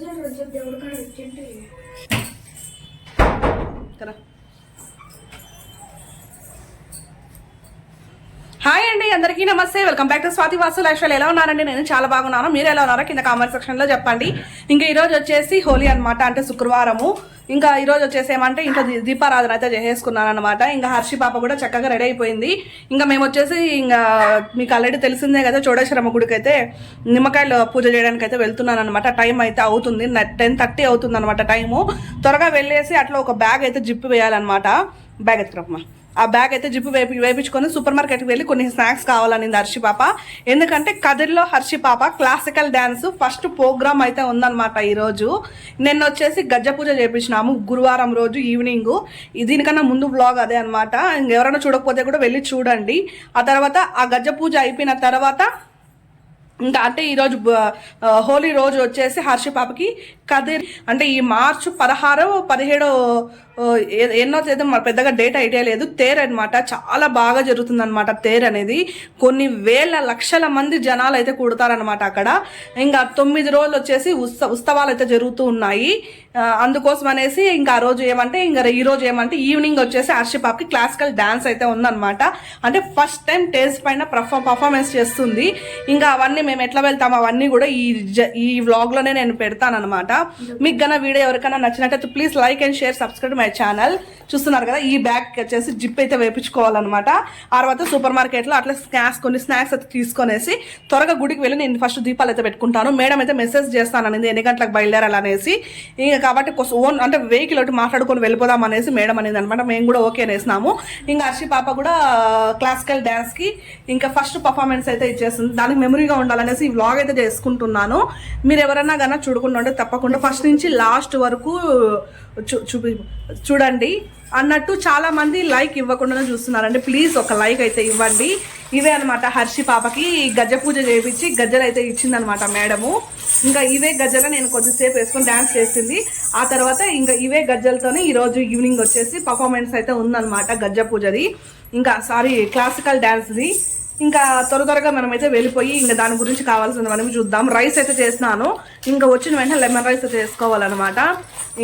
Hi అండి అందరికీ నమస్తే. Welcome back to Swathi Vasu life ఎలా ఉన్నారండి? నేను చాలా బాగున్నాను. మీరు ఎలా ఉన్నారో కింద కామెంట్ సెక్షన్లో చెప్పండి. ఇంకా ఈరోజు వచ్చేసి హోలీ అన్నమాట అంటే శుక్రవారము. ఇంకా ఈరోజు వచ్చేసి ఏమంటే ఇంకా దీపారాధన అయితే చేసేసుకున్నాను అనమాట ఇంకా హర్షి పాప కూడా చక్కగా రెడీ అయిపోయింది. ఇంకా మేము వచ్చేసి ఇంకా మీకు ఆల్రెడీ తెలిసిందే కదా చోడేశ్వరమ్మ గుడికి అయితే నిమ్మకాయలు పూజ చేయడానికి అయితే వెళ్తున్నాను అనమాట టైం అయితే అవుతుంది. టెన్ థర్టీ అవుతుంది అనమాట టైము త్వరగా వెళ్ళేసి అట్లా ఒక బ్యాగ్ అయితే జిప్పు వేయాలన్నమాట. బ్యాగ్ ఎత్తుకురమ్మా ఆ బ్యాగ్ అయితే జిప్పు వేపి వేపించుకొని సూపర్ మార్కెట్కి వెళ్ళి కొన్ని స్నాక్స్ కావాలనింది హర్షి పాప. ఎందుకంటే కదిర్లో హర్షి పాప క్లాసికల్ డ్యాన్స్ ఫస్ట్ ప్రోగ్రామ్ అయితే ఉందన్నమాట ఈరోజు నిన్న వచ్చేసి గజ్జ పూజ చేపించినాము గురువారం రోజు ఈవినింగ్ దీనికన్నా ముందు బ్లాగ్ అదే అనమాట ఇంకెవరైనా చూడకపోతే కూడా వెళ్ళి చూడండి. ఆ తర్వాత ఆ గజ్జ పూజ అయిపోయిన తర్వాత ఇంకా అంటే ఈరోజు హోలీ రోజు వచ్చేసి హర్షి పాపకి కదిర్ అంటే ఈ మార్చ్ పదహారో పదిహేడో ఎన్నో తేదీ పెద్దగా డేట్ ఐడియా లేదు. తేర్ అనమాట చాలా బాగా జరుగుతుంది అనమాట తేర్ అనేది. కొన్ని వేల లక్షల మంది జనాలు అయితే కూడతారనమాట అక్కడ. ఇంకా తొమ్మిది రోజులు వచ్చేసి ఉత్స ఉత్సవాలు అయితే జరుగుతూ ఉన్నాయి. అందుకోసం అనేసి ఇంకా ఆ రోజు ఏమంటే ఇంకా ఈ రోజు ఏమంటే ఈవినింగ్ వచ్చేసి హర్షిపాప్కి క్లాసికల్ డాన్స్ అయితే ఉందన్నమాట. అంటే ఫస్ట్ టైం స్టేజ్ పైన పర్ఫా పర్ఫార్మెన్స్ చేస్తుంది. ఇంకా అవన్నీ మేము ఎట్లా వెళ్తాం అవన్నీ కూడా ఈ జ- ఈ వ్లాగ్లోనే నేను పెడతానమాట మీకు గన వీడియో ఎవరికైనా నచ్చినట్టయితే please like and share subscribe my channel చూస్తున్నారు కదా ఈ బ్యాగ్ వచ్చేసి జిప్ అయితే వేపించుకోవాలన్నమాట. ఆ తర్వాత సూపర్ మార్కెట్లో అట్లా స్నాక్స్ కొన్ని స్నాక్స్ అయితే తీసుకొనేసి త్వరగా గుడికి వెళ్ళి నేను ఫస్ట్ దీపాలు అయితే పెట్టుకుంటాను. మేడం అయితే మెసేజ్ చేస్తాను అనేది ఎన్ని గంటలకు బయలుదేరాలనేసి ఇంకా కాబట్టి ఓన్ అంటే వెహికల్ ఒకటి మాట్లాడుకొని వెళ్ళిపోదాం అనేసి మేడం అనేది అనమాట మేము కూడా ఓకే అనేసినాము. ఇంకా హర్షి పాప కూడా క్లాసికల్ డ్యాన్స్కి ఇంకా ఫస్ట్ పర్ఫార్మెన్స్ అయితే ఇచ్చేస్తుంది దానికి మెమరీగా ఉండాలనేసి ఈ వ్లాగ్ అయితే చేసుకుంటున్నాను. మీరు ఎవరైనా కన్నా చూడకుండా ఉంటే తప్పకుండా ఫస్ట్ నుంచి లాస్ట్ వరకు చూపి చూడండి. అన్నట్టు చాలా మంది లైక్ ఇవ్వకుండానే చూస్తున్నారండి. ప్లీజ్ ఒక లైక్ అయితే ఇవ్వండి. ఇవే అనమాట హర్షి పాపకి గజ పూజ చేయించి గజ్జలు అయితే ఇచ్చిందనమాట మేడము. ఇంకా ఇవే గజ్జలు నేను కొద్దిసేపు వేసుకొని డ్యాన్స్ చేసింది. ఆ తర్వాత ఇంకా ఇవే గజ్జలతోనే ఈరోజు ఈవినింగ్ వచ్చేసి పర్ఫార్మెన్స్ అయితే ఉందన్నమాట గజ్జ పూజది. ఇంకా సారీ క్లాసికల్ డ్యాన్స్ది ఇంకా త్వర త్వరగా మనమైతే వెళ్ళిపోయి ఇంకా దాని గురించి కావాల్సింది మనం చూద్దాం. రైస్ అయితే చేసినాను. ఇంకా వచ్చిన వెంటనే లెమన్ రైస్ చేసుకోవాలన్నమాట.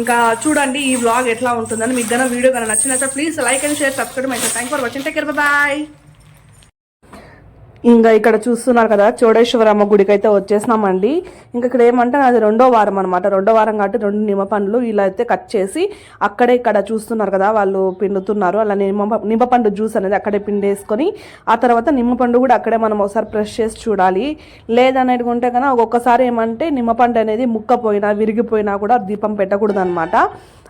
ఇంకా చూడండి ఈ బ్లాగ్ ఎట్లా ఉంటుందని మీకు గన వీడియో కనుక నచ్చినట్టు please like and share subscribe అయితే thank for watching take care bye ఇంకా ఇక్కడ చూస్తున్నారు కదా చోడేశ్వరమ్మ గుడికి అయితే వచ్చేసినామండి. ఇంకా ఇక్కడ ఏమంటే అది రెండో వారం అనమాట రెండో వారం కాబట్టి రెండు నిమ్మ పండ్లు ఇలా అయితే కట్ చేసి అక్కడే ఇక్కడ చూస్తున్నారు కదా వాళ్ళు పిండుతున్నారు. అలా నిమ్మ నిమ్మపండు జ్యూస్ అనేది అక్కడే పిండేసుకొని ఆ తర్వాత నిమ్మపండు కూడా అక్కడే మనం ఒకసారి ప్రెస్ చేసి చూడాలి. లేదనేది ఉంటే కనుక ఒక్కొక్కసారి ఏమంటే నిమ్మపండు అనేది ముక్కపోయినా విరిగిపోయినా కూడా దీపం పెట్టకూడదు అనమాట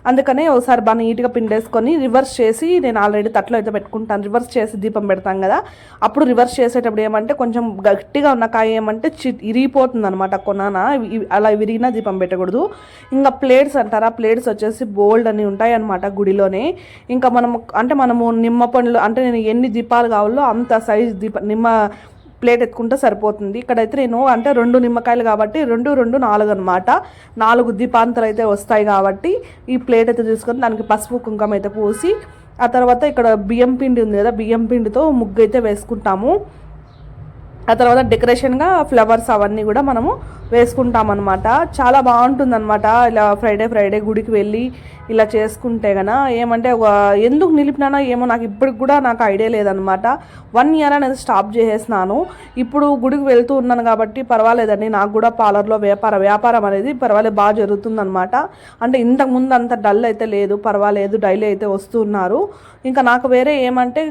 అందుకనే ఒకసారి బాగా నీట్గా పిండేసుకొని రివర్స్ చేసి నేను ఆల్రెడీ తట్లో అయితే పెట్టుకుంటాను. రివర్స్ చేసి దీపం పెడతాం కదా అప్పుడు రివర్స్ చేసేటప్పుడు ఏమంటే కొంచెం గట్టిగా ఉన్న కాయ ఏమంటే చి ఇరిగిపోతుంది అనమాట కొనాన. అలా విరిగినా దీపం పెట్టకూడదు. ఇంకా ప్లేట్స్ అంటారా? ప్లేట్స్ వచ్చేసి బోల్డ్ అని ఉంటాయి అనమాట గుడిలోనే. ఇంకా మనం అంటే మనము నిమ్మ పండ్లు అంటే నేను ఎన్ని దీపాలు కావాలో అంత సైజ్ దీప నిమ్మ ప్లేట్ ఎత్తుకుంటే సరిపోతుంది. ఇక్కడైతే నేను అంటే రెండు నిమ్మకాయలు కాబట్టి రెండు రెండు నాలుగు అనమాట నాలుగు దీపాంతలు అయితే వస్తాయి కాబట్టి ఈ ప్లేట్ అయితే తీసుకొని దానికి పసుపు కుంకుమ అయితే పోసి ఆ తర్వాత ఇక్కడ బియ్యం పిండి ఉంది కదా బియ్యం పిండితో ముగ్గు అయితే వేసుకుంటాము. ఆ తర్వాత డెకరేషన్గా ఫ్లవర్స్ అవన్నీ కూడా మనము వేసుకుంటాం అనమాట చాలా బాగుంటుందన్నమాట. ఇలా ఫ్రైడే ఫ్రైడే గుడికి వెళ్ళి ఇలా చేసుకుంటే గన ఏమంటే ఒక ఎందుకు నిలిపినానో ఏమో నాకు ఇప్పటికి కూడా నాకు ఐడియా లేదనమాట వన్ ఇయర్ అనేది స్టాప్ చేసేసినాను. ఇప్పుడు గుడికి వెళ్తూ ఉన్నాను కాబట్టి పర్వాలేదండి. నాకు కూడా పార్లర్లో వ్యాపార వ్యాపారం అనేది పర్వాలేదు బాగా జరుగుతుందన్నమాట. అంటే ఇంతకు ముందు అంత డల్ అయితే లేదు పర్వాలేదు డైలీ అయితే వస్తున్నారు ఇంకా నాకు వేరే ఏమంటే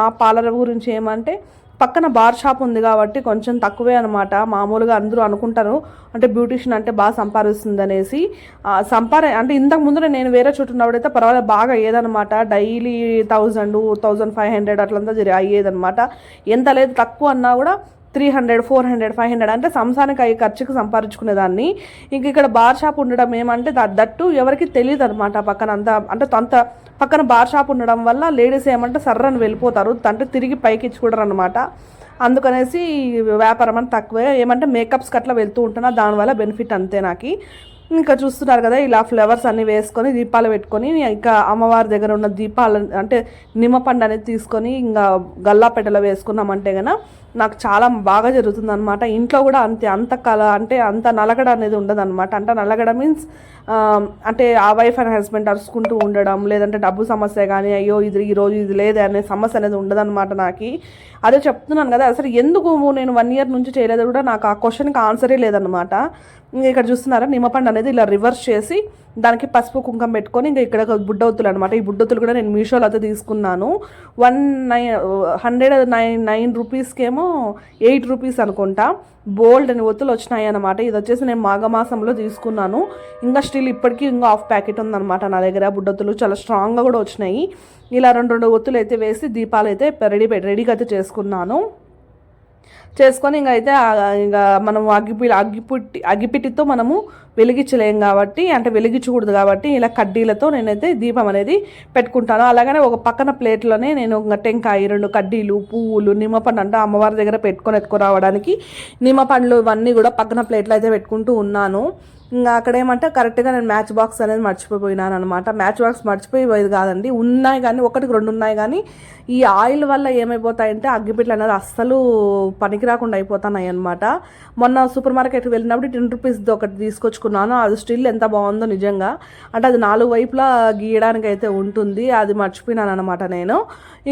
నా పార్లర్ గురించి ఏమంటే పక్కన బార్ షాప్ ఉంది కాబట్టి కొంచెం తక్కువే అనమాట మామూలుగా అందరూ అనుకుంటారు. అంటే బ్యూటిషియన్ అంటే బాగా సంపాదిస్తుంది అనేసి సంపాద అంటే ఇంతకు ముందు నేను వేరే చోటు ఉన్నప్పుడైతే పర్వాలేదు బాగా అయ్యేదనమాట daily thousand thousand five hundred అట్లంతా జరి అయ్యేదనమాట ఎంత లేదు తక్కువ అన్నా కూడా three hundred four hundred five hundred అంటే సంసారానికి అయ్యే ఖర్చుకు సంపాదించుకునేదాన్ని. ఇంక ఇక్కడ బార్ షాప్ ఉండడం ఏమంటే దట్టు ఎవరికి తెలియదు అనమాట పక్కన అంత. అంటే అంత పక్కన బార్ షాప్ ఉండడం వల్ల లేడీస్ ఏమంటే సర్రని వెళ్ళిపోతారు అంటే తిరిగి పైకి ఇచ్చుకుంటారు అనమాట అందుకనేసి వ్యాపారం అని తక్కువే. ఏమంటే మేకప్స్కి అట్లా వెళ్తూ ఉంటున్నా దానివల్ల బెనిఫిట్ అంతే నాకు. ఇంకా చూస్తున్నారు కదా ఇలా ఫ్లవర్స్ అన్ని వేసుకొని దీపాలు పెట్టుకొని ఇంకా అమ్మవారి దగ్గర ఉన్న దీపాలు అంటే నిమ్మపండు అనేది తీసుకొని ఇంకా గల్లాపెట్టెలో వేసుకున్నామంటే కనుక నాకు చాలా బాగా జరుగుతుంది అనమాట ఇంట్లో కూడా అంతే అంత కల అంటే అంత నలగడ అనేది ఉండదు అనమాట అంటే నలగడ మీన్స్ అంటే ఆ వైఫ్ అండ్ హస్బెండ్ అరుచుకుంటూ ఉండడం లేదంటే డబ్బు సమస్య కానీ అయ్యో ఇది ఈరోజు ఇది లేదే అనే సమస్య అనేది ఉండదన్నమాట నాకు. అదే చెప్తున్నాను కదా అసలు ఎందుకు నేను వన్ ఇయర్ నుంచి చేయలేదు కూడా నాకు ఆ క్వశ్చన్కి ఆన్సరే లేదనమాట ఇంకా ఇక్కడ చూస్తున్నారా నిమ్మపండు అనేది ఇలా రివర్స్ చేసి దానికి పసుపు కుంకం పెట్టుకొని ఇంకా ఇక్కడ ఒక బుడ్డవుతులు అనమాట ఈ బుడ్డవుతులు కూడా నేను మీషోలో అయితే తీసుకున్నాను. One nine hundred nine nine రూపీస్కేమో eight rupees అనుకుంటా. బోల్డ్ అని ఒత్తులు వచ్చినాయి అనమాట ఇది వచ్చేసి నేను మాఘమాసంలో తీసుకున్నాను. ఇంకా స్టిల్ ఇప్పటికీ ఇంకా హాఫ్ ప్యాకెట్ ఉందన్నమాట నా దగ్గర. బుడ్డొత్తులు చాలా స్ట్రాంగ్గా కూడా వచ్చినాయి. ఇలా రెండు రెండు ఒత్తులు అయితే వేసి దీపాలు అయితే రెడీ రెడీగా అయితే చేసుకున్నాను. చేసుకొని ఇంక అయితే ఇంకా మనం అగ్గిపి అగ్గిపుట్టి అగ్గిపిట్టితో మనము వెలిగించలేం కాబట్టి అంటే వెలిగించకూడదు కాబట్టి ఇలా కడ్డీలతో నేనైతే దీపం అనేది పెట్టుకుంటాను. అలాగనే ఒక పక్కన ప్లేట్లోనే నేను ఒక టెంకాయ రెండు కడ్డీలు పువ్వులు నిమ్మపండు అంటే అమ్మవారి దగ్గర పెట్టుకొని ఎత్తుకురావడానికి నిమ్మపండ్లు ఇవన్నీ కూడా పక్కన ప్లేట్లో అయితే పెట్టుకుంటూ ఉన్నాను. ఇంకా అక్కడ ఏమంటే కరెక్ట్గా నేను మ్యాచ్ బాక్స్ అనేది మర్చిపోయినాను అనమాట మ్యాచ్ బాక్స్ మర్చిపోయేది కాదండి. ఉన్నాయి కానీ ఒకటికి రెండు ఉన్నాయి కానీ ఈ ఆయిల్ వల్ల ఏమైపోతాయంటే అగ్గిపెట్లు అనేది అస్సలు పనికి రాకుండా అయిపోతున్నాయి అనమాట మొన్న సూపర్ మార్కెట్కి వెళ్ళినప్పుడు టెన్ రూపీస్ది ఒకటి తీసుకొచ్చుకున్నాను. అది స్టిల్ ఎంత బాగుందో నిజంగా. అంటే అది నాలుగు వైపులా గీయడానికి అయితే ఉంటుంది. అది మర్చిపోయినాను అనమాట నేను.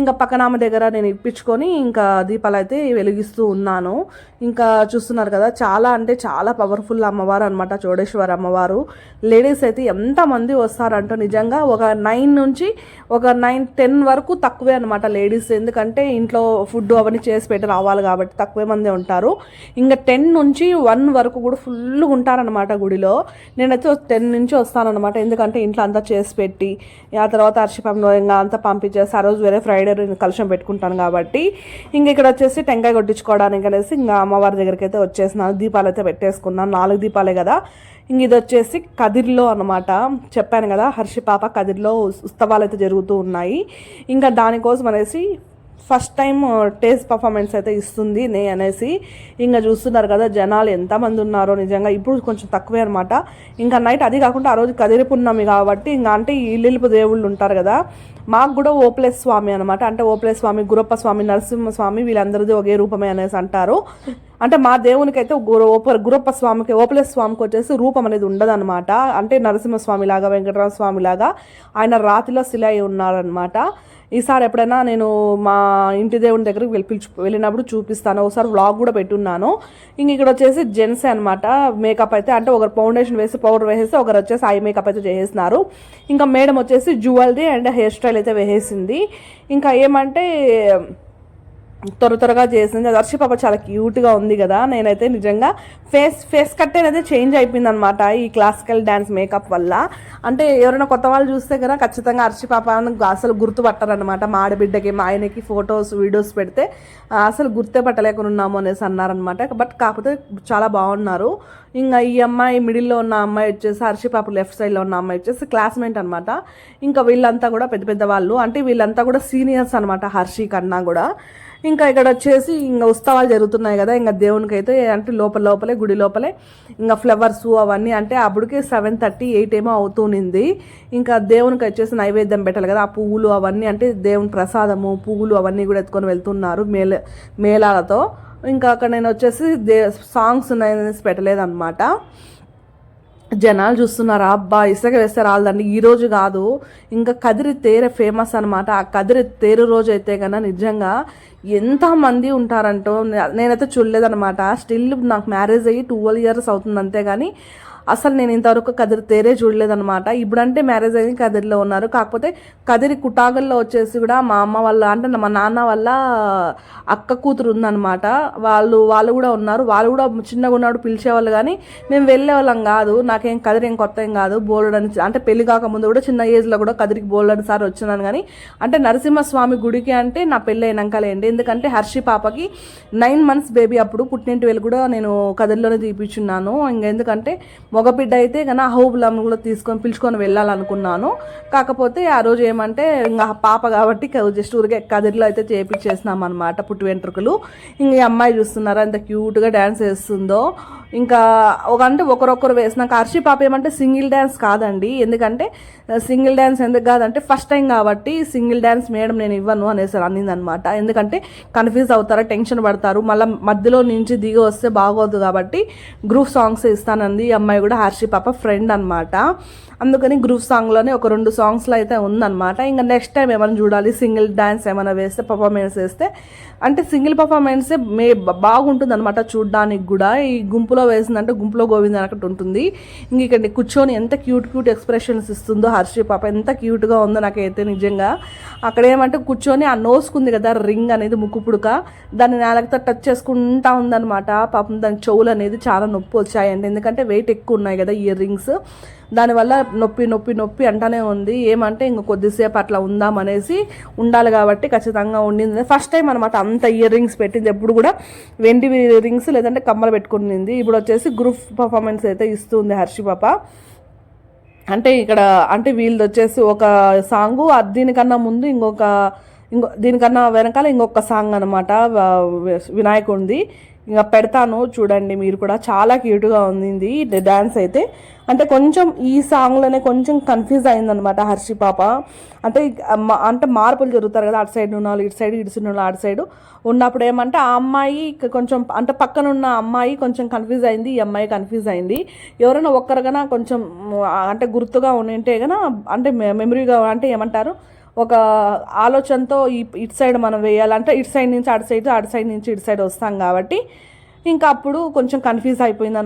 ఇంకా పక్కన ఆమె దగ్గర నేను ఇప్పించుకొని ఇంకా దీపాలు అయితే వెలిగిస్తూ ఉన్నాను. ఇంకా చూస్తున్నారు కదా చాలా అంటే చాలా పవర్ఫుల్ అమ్మవారు అనమాట చోడేశ్వర అమ్మవారు. లేడీస్ అయితే ఎంతమంది వస్తారంటో నిజంగా ఒక నైన్ నుంచి ఒక నైన్ టెన్ వరకు తక్కువే అనమాట లేడీస్ ఎందుకంటే ఇంట్లో ఫుడ్ అవన్నీ చేసి పెట్టి రావాలి కాబట్టి తక్కువే మంది ఉంటారు. ఇంకా టెన్ నుంచి వన్ వరకు కూడా ఫుల్గా ఉంటారనమాట గుడిలో. నేనైతే టెన్ నుంచి వస్తానమాట ఎందుకంటే ఇంట్లో అంతా చేసి పెట్టి ఆ తర్వాత అర్షిపంలో ఇంకా అంతా పంపించేసి ఆ రోజు వేరే ఫ్రైడే కలుషం పెట్టుకుంటాను కాబట్టి. ఇంక ఇక్కడ వచ్చేసి టెంకాయ కొట్టించుకోవడానికి అనేసి ఇంకా అమ్మవారి దగ్గరికి అయితే వచ్చేసినాను. దీపాలు అయితే పెట్టేసుకున్నాను. నాలుగు దీపాలే కదా. ఇంక ఇది వచ్చేసి కదిర్లో అనమాట చెప్పాను కదా హర్షి పాప కదిర్లో ఉత్సవాలు అయితే జరుగుతూ ఉన్నాయి. ఇంకా దానికోసం అనేసి ఫస్ట్ టైం టేస్ట్ పర్ఫార్మెన్స్ అయితే ఇస్తుంది నే అనేసి. ఇంకా చూస్తున్నారు కదా జనాలు ఎంతమంది ఉన్నారో నిజంగా. ఇప్పుడు కొంచెం తక్కువే అనమాట ఇంకా నైట్ అది కాకుండా ఆ రోజు కదిరిపున్నమి కాబట్టి ఇంకా అంటే ఈ దేవుళ్ళు ఉంటారు కదా మాకు కూడా ఓప్లేస్ స్వామి అనమాట అంటే ఓప్లేస్ స్వామి గురప్ప స్వామి నరసింహ స్వామి వీళ్ళందరిది ఒకే రూపమే అనేసి అంటారు. అంటే మా దేవునికి అయితే గుర- ఓప- గురప్ప స్వామికి ఓపలేస్ స్వామికి వచ్చేసి రూపం అనేది ఉండదన్నమాట. అంటే నరసింహస్వామి లాగా వెంకటరామ స్వామి లాగా ఆయన రాతిలో శిల అయి ఉన్నారనమాట ఈసారి ఎప్పుడైనా నేను మా ఇంటి దేవుని దగ్గరికి వెళ్ళి వెళ్ళినప్పుడు చూపిస్తాను. ఒకసారి వ్లాగ్ కూడా పెట్టున్నాను. ఇంక ఇక్కడ వచ్చేసి జెంట్స్ అనమాట మేకప్ అయితే అంటే ఒకరు ఫౌండేషన్ వేసి పౌడర్ వేసేసి ఒకరు వచ్చేసి ఐ మేకప్ అయితే చేసేసినారు. ఇంకా మేడం వచ్చేసి జ్యువెలరీ అండ్ హెయిర్ స్టైల్ అయితే వేసేసింది. ఇంకా ఏమంటే త్వర త్వరగా చేసింది. దర్శి పాప చాలా క్యూట్గా ఉంది కదా. నేనైతే నిజంగా ఫేస్ ఫేస్ కట్ అనేది చేంజ్ అయిపోయింది అనమాట ఈ క్లాసికల్ డ్యాన్స్ మేకప్ వల్ల. అంటే ఎవరైనా కొత్త వాళ్ళు చూస్తే కదా ఖచ్చితంగా అర్షి పాప అసలు గుర్తుపట్టారనమాట మా ఆడబిడ్డకి మా ఆయనకి ఫొటోస్ వీడియోస్ పెడితే అసలు గుర్తే పట్టలేకుండా ఉన్నాము అనేసి అన్నారనమాట బట్ కాకపోతే చాలా బాగున్నారు. ఇంకా ఈ అమ్మాయి మిడిల్లో ఉన్న అమ్మాయి వచ్చేసి హర్షి పాప లెఫ్ట్ సైడ్లో ఉన్న అమ్మాయి వచ్చేసి క్లాస్మేట్ అనమాట ఇంకా వీళ్ళంతా కూడా పెద్ద పెద్ద వాళ్ళు. అంటే వీళ్ళంతా కూడా సీనియర్స్ అనమాట హర్షి కన్నా కూడా. ఇంకా ఇక్కడ వచ్చేసి ఇంకా ఉత్సవాలు జరుగుతున్నాయి కదా ఇంకా దేవునికి అయితే అంటే లోపల లోపలే గుడి లోపలే. ఇంకా ఫ్లవర్స్ అవన్నీ అంటే అప్పటికే సెవెన్ థర్టీ ఎయిట్ ఏమో అవుతుంది ఇంకా దేవునికి వచ్చేసి నైవేద్యం పెట్టాలి కదా ఆ పువ్వులు అవన్నీ అంటే దేవుని ప్రసాదము పువ్వులు అవన్నీ కూడా ఎత్తుకొని వెళ్తున్నారు మేల మేళాలతో. ఇంకా అక్కడ నేను వచ్చేసి దే సాంగ్స్ ఉన్నాయనేసి పెట్టలేదన్నమాట. జనాలు చూస్తున్నారా అబ్బా ఇసుక వేస్తే రాలదండి ఈ రోజు కాదు. ఇంకా కదిరి తేర ఫేమస్ అనమాట ఆ కదిరి తేరు రోజు అయితే కన్నా నిజంగా ఎంతమంది ఉంటారంటో నేనైతే చూడలేదనమాట స్టిల్ నాకు మ్యారేజ్ అయ్యి ట్వెల్వ్ ఇయర్స్ అవుతుంది అంతేగాని అసలు నేను ఇంతవరకు కదిరి తేరే చూడలేదన్నమాట. ఇప్పుడంటే మ్యారేజ్ అయింది కదిరిలో ఉన్నారు. కాకపోతే కదిరి కుటాగల్లో వచ్చేసి కూడా మా అమ్మ వాళ్ళ అంటే మా నాన్న వాళ్ళ అక్క కూతురు ఉందన్నమాట. వాళ్ళు వాళ్ళు కూడా ఉన్నారు. వాళ్ళు కూడా చిన్నగా ఉన్నప్పుడు పిలిచేవాళ్ళు కానీ మేము వెళ్ళేవాళ్ళం కాదు. నాకేం కదిరి ఏం కొత్త ఏం కాదు. బోల్డ్ అని అంటే పెళ్ళి కాకముందు కూడా చిన్న ఏజ్లో కూడా కదిరికి బోల్డ్ సార్ వచ్చినాను కానీ అంటే నరసింహస్వామి గుడికి అంటే నా పెళ్ళి అయినాకలేండి ఎందుకంటే హర్షి పాపకి నైన్ మంత్స్ బేబీ అప్పుడు పుట్టినింటి వెళ్ళి కూడా నేను కదిరిలోనే ఇంకా ఎందుకంటే మగబిడ్డ అయితే కన్నా అహోబులమ్మ కూడా తీసుకొని పిలుచుకొని వెళ్ళాలనుకున్నాను. కాకపోతే ఆ రోజు ఏమంటే ఇంకా పాప కాబట్టి జస్ట్ ఊరికే కదిరిలో అయితే చేపించేసినాం అనమాట పుట్టి వెంట్రుకలు ఇంక ఈ అమ్మాయి చూస్తున్నారా ఎంత క్యూట్గా డ్యాన్స్ వేస్తుందో ఇంకా ఒక అంటే ఒకరొకరు వేసినాక హర్షి పాప ఏమంటే సింగిల్ డ్యాన్స్ కాదండి. ఎందుకంటే సింగిల్ డ్యాన్స్ ఎందుకు కాదంటే ఫస్ట్ టైం కాబట్టి సింగిల్ డ్యాన్స్ మేడం నేను ఇవ్వను అనేసి అనింది అనమాట ఎందుకంటే కన్ఫ్యూజ్ అవుతారు టెన్షన్ పడతారు. మళ్ళీ మధ్యలో నుంచి దిగి వస్తే బాగోదు కాబట్టి గ్రూప్ సాంగ్స్ ఇస్తానంది ఈ అమ్మాయి కూడా హర్షి పాప ఫ్రెండ్ అనమాట అందుకని గ్రూప్ సాంగ్లోనే ఒక రెండు సాంగ్స్లో అయితే ఉందన్నమాట. ఇంకా నెక్స్ట్ టైం ఏమైనా చూడాలి సింగిల్ డ్యాన్స్ ఏమైనా వేస్తే పర్ఫార్మెన్స్ వేస్తే. అంటే సింగిల్ పర్ఫార్మెన్సే మే బాగుంటుంది అనమాట చూడడానికి కూడా. ఈ గుంపు గుంపులో వేసిందంటే గుంపులో గోవింద అన్నట్టు ఉంటుంది. ఇంక ఇక్కడ కూర్చొని ఎంత క్యూట్ క్యూట్ ఎక్స్ప్రెషన్స్ ఇస్తుందో హర్షి పాప ఎంత క్యూట్గా ఉందో నాకైతే నిజంగా. అక్కడ ఏమంటే కూర్చొని ఆ నోసుకుంది కదా రింగ్ అనేది ముక్కు పుడక దాన్ని నేలతో టచ్ చేసుకుంటా ఉందన్నమాట. పాపం దాని చెవులు అనేది చాలా నొప్పి వచ్చాయండి. ఎందుకంటే వెయిట్ ఎక్కువ ఉన్నాయి కదా ఇయర్ రింగ్స్. దానివల్ల నొప్పి నొప్పి నొప్పి అంటానే ఉంది. ఏమంటే ఇంక కొద్దిసేపు అట్లా ఉందామనేసి ఉండాలి కాబట్టి ఖచ్చితంగా ఉండింది. ఫస్ట్ టైం అనమాట అంత ఇయర్ రింగ్స్ పెట్టింది. ఎప్పుడు కూడా వెండి రింగ్స్ లేదంటే కమ్మలు పెట్టుకునింది. ఇప్పుడు వచ్చేసి గ్రూప్ పర్ఫార్మెన్స్ అయితే ఇస్తుంది హర్షి పాప. అంటే ఇక్కడ అంటే వీళ్ళది వచ్చేసి ఒక సాంగు దీనికన్నా ముందు ఇంకొక ఇంకో దీనికన్నా వెనకాల ఇంకొక సాంగ్ అనమాట వినాయకుడిది. ఇంకా పెడతాను చూడండి మీరు కూడా చాలా క్యూట్గా ఉంది డ్యాన్స్ అయితే. అంటే కొంచెం ఈ సాంగ్లోనే కొంచెం కన్ఫ్యూజ్ అయిందనమాట హర్షి పాప. అంటే అంటే మార్పులు జరుగుతారు కదా అటు సైడ్ ఉన్న వాళ్ళు ఇటు సైడ్ ఇటు ఉన్న అటు సైడ్ ఉన్నప్పుడు ఏమంటే ఆ అమ్మాయి కొంచెం అంటే పక్కన ఉన్న అమ్మాయి కొంచెం కన్ఫ్యూజ్ అయింది ఈ అమ్మాయి కన్ఫ్యూజ్ అయింది. ఎవరైనా ఒక్కరిగా కొంచెం అంటే గుర్తుగా ఉంటే కనుక అంటే మెమరీగా అంటే ఏమంటారు ఒక ఆలోచనతో ఈ ఇటు సైడ్ మనం వేయాలంటే ఇటు సైడ్ నుంచి అటు సైడ్ అటు సైడ్ నుంచి ఇటు సైడ్ వస్తాం కాబట్టి ఇంకా అప్పుడు కొంచెం కన్ఫ్యూజ్ అయిపోయింది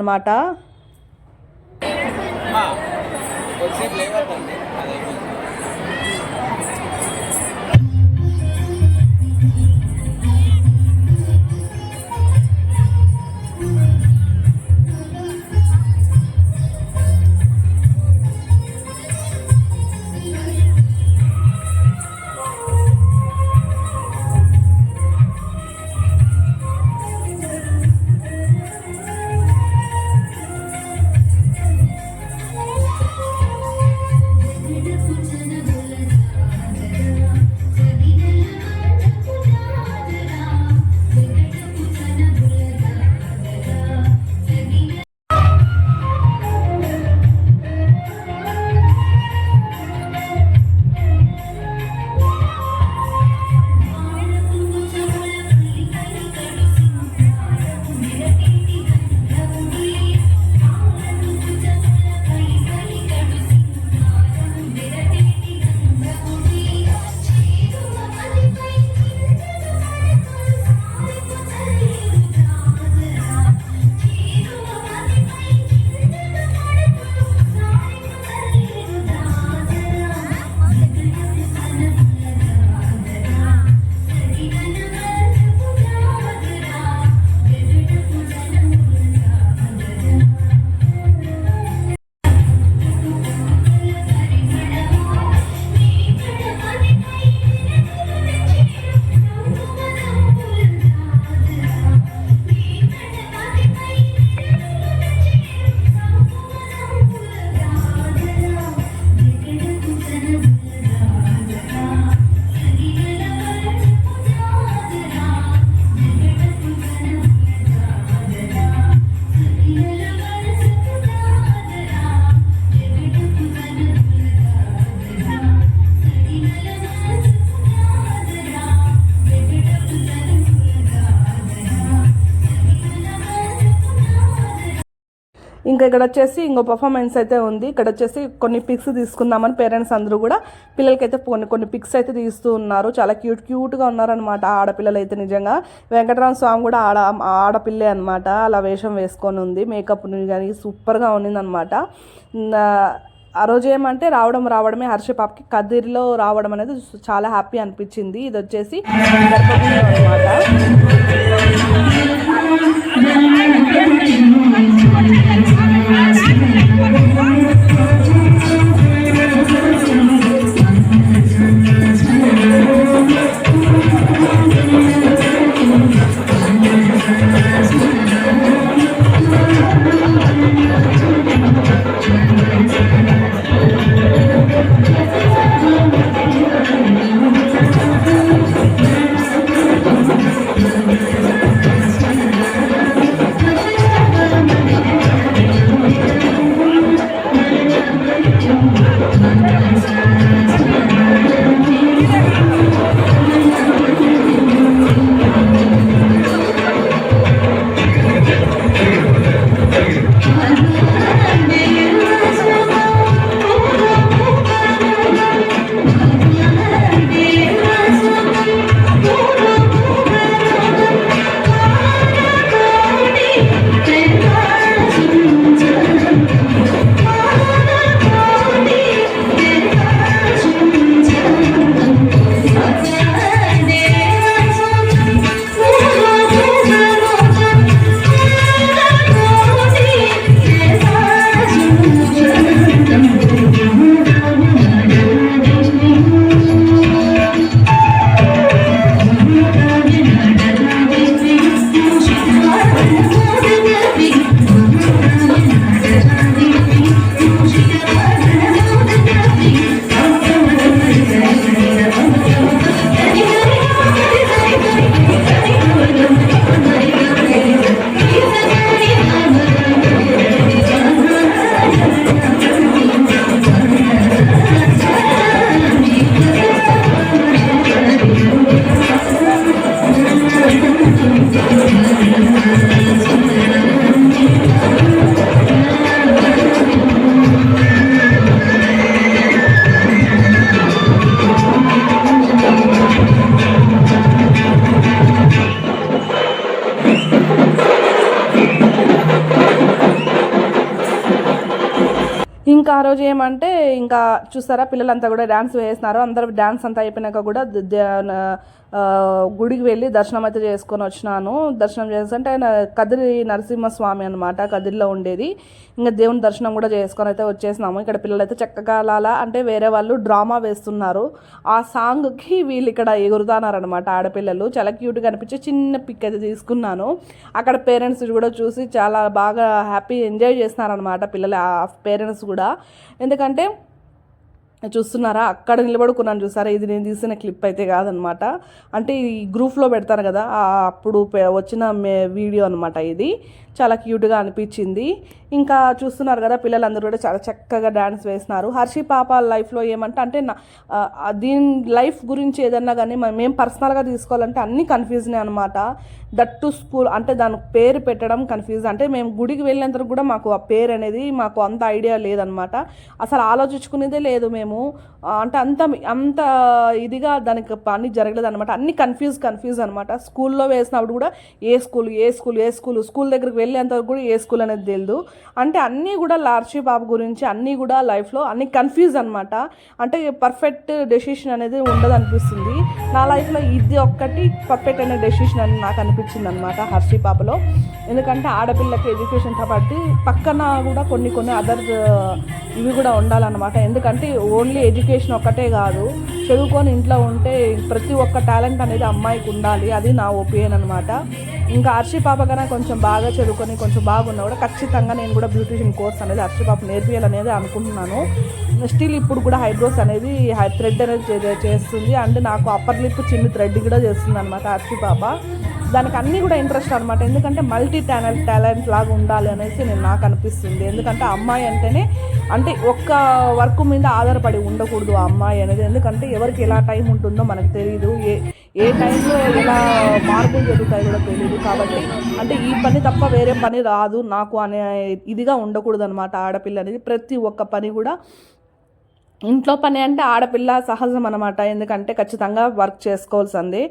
ఇంకా ఇక్కడ వచ్చేసి ఇంకో పర్ఫార్మెన్స్ అయితే ఉంది. ఇక్కడ వచ్చేసి కొన్ని పిక్స్ తీసుకుందామని పేరెంట్స్ అందరూ కూడా పిల్లలకైతే కొన్ని కొన్ని పిక్స్ అయితే తీస్తూ ఉన్నారు. చాలా క్యూట్ క్యూట్గా ఉన్నారనమాట ఆడపిల్లలు అయితే నిజంగా. వెంకటరామ స్వామి కూడా ఆడ ఆడపిల్లే అనమాట అలా వేషం వేసుకొని ఉంది. మేకప్ కానీ సూపర్గా ఉండిందనమాట ఆ రోజు ఏమంటే రావడం రావడమే హర్ష పాపకి కదిరిలో రావడం అనేది చాలా హ్యాపీ అనిపించింది. ఇది వచ్చేసి అనమాట Thank you. ఇంకా ఆ రోజు ఏమంటే ఇంకా చూస్తారా పిల్లలంతా కూడా డ్యాన్స్ వేస్తున్నారు. అందరూ డ్యాన్స్ అంతా అయిపోయినాక కూడా గుడికి వెళ్ళి దర్శనం అయితే చేసుకొని వచ్చినాను. దర్శనం చేస్తుంటే ఆయన కదిరి నరసింహస్వామి అనమాట కదిరిలో ఉండేది. ఇంకా దేవుని దర్శనం కూడా చేసుకొని అయితే వచ్చేసినాము. ఇక్కడ పిల్లలు అయితే చక్కగా అంటే వేరే వాళ్ళు డ్రామా వేస్తున్నారు. ఆ సాంగ్కి వీళ్ళు ఇక్కడ ఎగురుతానారనమాట ఆడపిల్లలు. చాలా క్యూట్గా అనిపించి చిన్న పిక్ అయితే తీసుకున్నాను. అక్కడ పేరెంట్స్ కూడా చూసి చాలా బాగా హ్యాపీ ఎంజాయ్ చేస్తున్నారనమాట పిల్లలు ఆ పేరెంట్స్ కూడా. ఎందుకంటే చూస్తున్నారా? అక్కడ నిలబడుకున్నాను చూసారా? ఇది నేను తీసిన క్లిప్ అయితే కాదనమాట. అంటే ఈ గ్రూప్లో పెడతారు కదా అప్పుడు వచ్చిన వీడియో అనమాట ఇది. చాలా క్యూట్గా అనిపించింది. ఇంకా చూస్తున్నారు కదా పిల్లలందరూ కూడా చాలా చక్కగా డ్యాన్స్ వేస్తున్నారు హర్షి పాప లైఫ్లో ఏమంటే అంటే నా దీని లైఫ్ గురించి ఏదన్నా కానీ మేము పర్సనల్గా తీసుకోవాలంటే అన్నీ కన్ఫ్యూజనే అనమాట. దట్ టు స్కూల్ అంటే దాని పేరు పెట్టడం కన్ఫ్యూజ్ అంటే మేము గుడికి వెళ్ళినంత కూడా మాకు ఆ పేరు అనేది మాకు అంత ఐడియా లేదనమాట. అసలు ఆలోచించుకునేదే లేదు మేము. ఆ, అంటే అంత అంత ఇదిగా దానికి పని జరగలేదు అనమాట అన్ని కన్ఫ్యూజ్ కన్ఫ్యూజ్ అనమాట స్కూల్లో వేసినప్పుడు కూడా ఏ స్కూల్ ఏ స్కూల్ ఏ స్కూల్ స్కూల్ దగ్గరికి వెళ్ళేంతవరకు కూడా ఏ స్కూల్ అనేది తెలియదు అంటే అన్నీ కూడా లార్చీ బాబు గురించి అన్నీ కూడా లైఫ్లో అన్ని కన్ఫ్యూజ్ అనమాట అంటే పర్ఫెక్ట్ డెసిషన్ అనేది ఉండదు అనిపిస్తుంది నా లైఫ్లో ఇది ఒక్కటి పర్ఫెక్ట్ అనే డెసిషన్ అని నాకు అనిపించింది అనమాట హర్షీ పాపలో. ఎందుకంటే ఆడపిల్లకి ఎడ్యుకేషన్ కాబట్టి పక్కన కూడా కొన్ని కొన్ని అదర్ ఇవి కూడా ఉండాలన్నమాట. ఎందుకంటే ఓన్లీ ఎడ్యుకేషన్ ఒక్కటే కాదు చదువుకొని ఇంట్లో ఉంటే ప్రతి ఒక్క టాలెంట్ అనేది అమ్మాయికి ఉండాలి అది నా ఒపీనియన్ అనమాట ఇంకా హర్షి పాప కన్నా కొంచెం బాగా చదువుకొని కొంచెం బాగున్నా కూడా ఖచ్చితంగా నేను కూడా బ్యూటిషియన్ కోర్స్ అనేది హర్షి పాప నేర్పియాలనేది అనుకుంటున్నాను. స్టిల్ ఇప్పుడు కూడా హైబ్రోస్ అనేది థ్రెడ్ అనేది చేస్తుంది. అండ్ నాకు అప్పర్ లిప్ చిన్న థ్రెడ్ కూడా చేస్తుంది అనమాట హర్షి పాప. దానికి అన్నీ కూడా ఇంట్రెస్ట్ అనమాట ఎందుకంటే మల్టీ టాలెంట్ టాలెంట్ లాగా ఉండాలి అనేసి నేను నాకు అనిపిస్తుంది. ఎందుకంటే అమ్మాయి అంటేనే అంటే ఒక్క వర్క్ మీద ఆధారపడి ఉండకూడదు ఆ అమ్మాయి అనేది. ఎందుకంటే ఎవరికి ఎలా టైం ఉంటుందో మనకు తెలియదు ఏ ఏ టైంలో ఎలా మార్పులు జరుగుతాయి కూడా తెలియదు కాబట్టి అంటే ఈ పని తప్ప వేరే పని రాదు. నాకు అనే ఇదిగా ఉండకూడదు అనమాట ఆడపిల్ల అనేది ప్రతి ఒక్క పని కూడా ఇంట్లో పని అంటే ఆడపిల్ల సహజం అనమాట ఎందుకంటే ఖచ్చితంగా వర్క్ చేసుకోవాల్సిందే.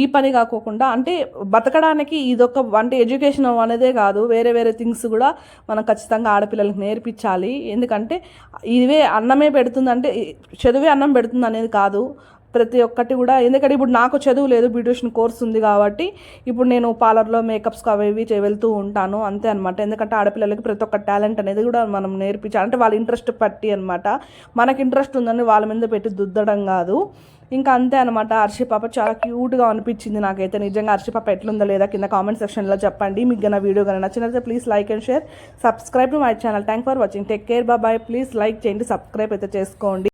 ఈ పని కాకోకుండా అంటే బతకడానికి ఇదొక అంటే ఎడ్యుకేషన్ అనేదే కాదు. వేరే వేరే థింగ్స్ కూడా మనం ఖచ్చితంగా ఆడపిల్లలకు నేర్పించాలి. ఎందుకంటే ఇవే అన్నమే పెడుతుంది అంటే చదువే అన్నం పెడుతుంది అనేది కాదు. ప్రతి ఒక్కటి కూడా ఎందుకంటే ఇప్పుడు నాకు చదువు లేదు బ్యూటిషియన్ కోర్స్ ఉంది కాబట్టి ఇప్పుడు నేను పార్లర్లో మేకప్స్ అవి ఇవి వెళ్తూ ఉంటాను అంతే అనమాట ఎందుకంటే ఆడపిల్లలకి ప్రతి ఒక్క టాలెంట్ అనేది కూడా మనం నేర్పించాలి. అంటే వాళ్ళ ఇంట్రెస్ట్ పట్టి అనమాట మనకి ఇంట్రెస్ట్ ఉందని వాళ్ళ మీద పెట్టి దుద్దడం కాదు. ఇంకా అంతే అనమాట హర్షి పాప చాలా క్యూట్గా అనిపించింది నాకైతే. నిజంగా హర్షి పాప ఎట్లుందో లేదా కింద కామెంట్ సెక్షన్లో చెప్పండి. మీకు నా వీడియో కానీ నచ్చినట్లయితే please like and share. Subscribe to my channel. Thank for watching. Take care. Bye. Please like చేయండి. సబ్స్క్రైబ్ అయితే చేసుకోండి.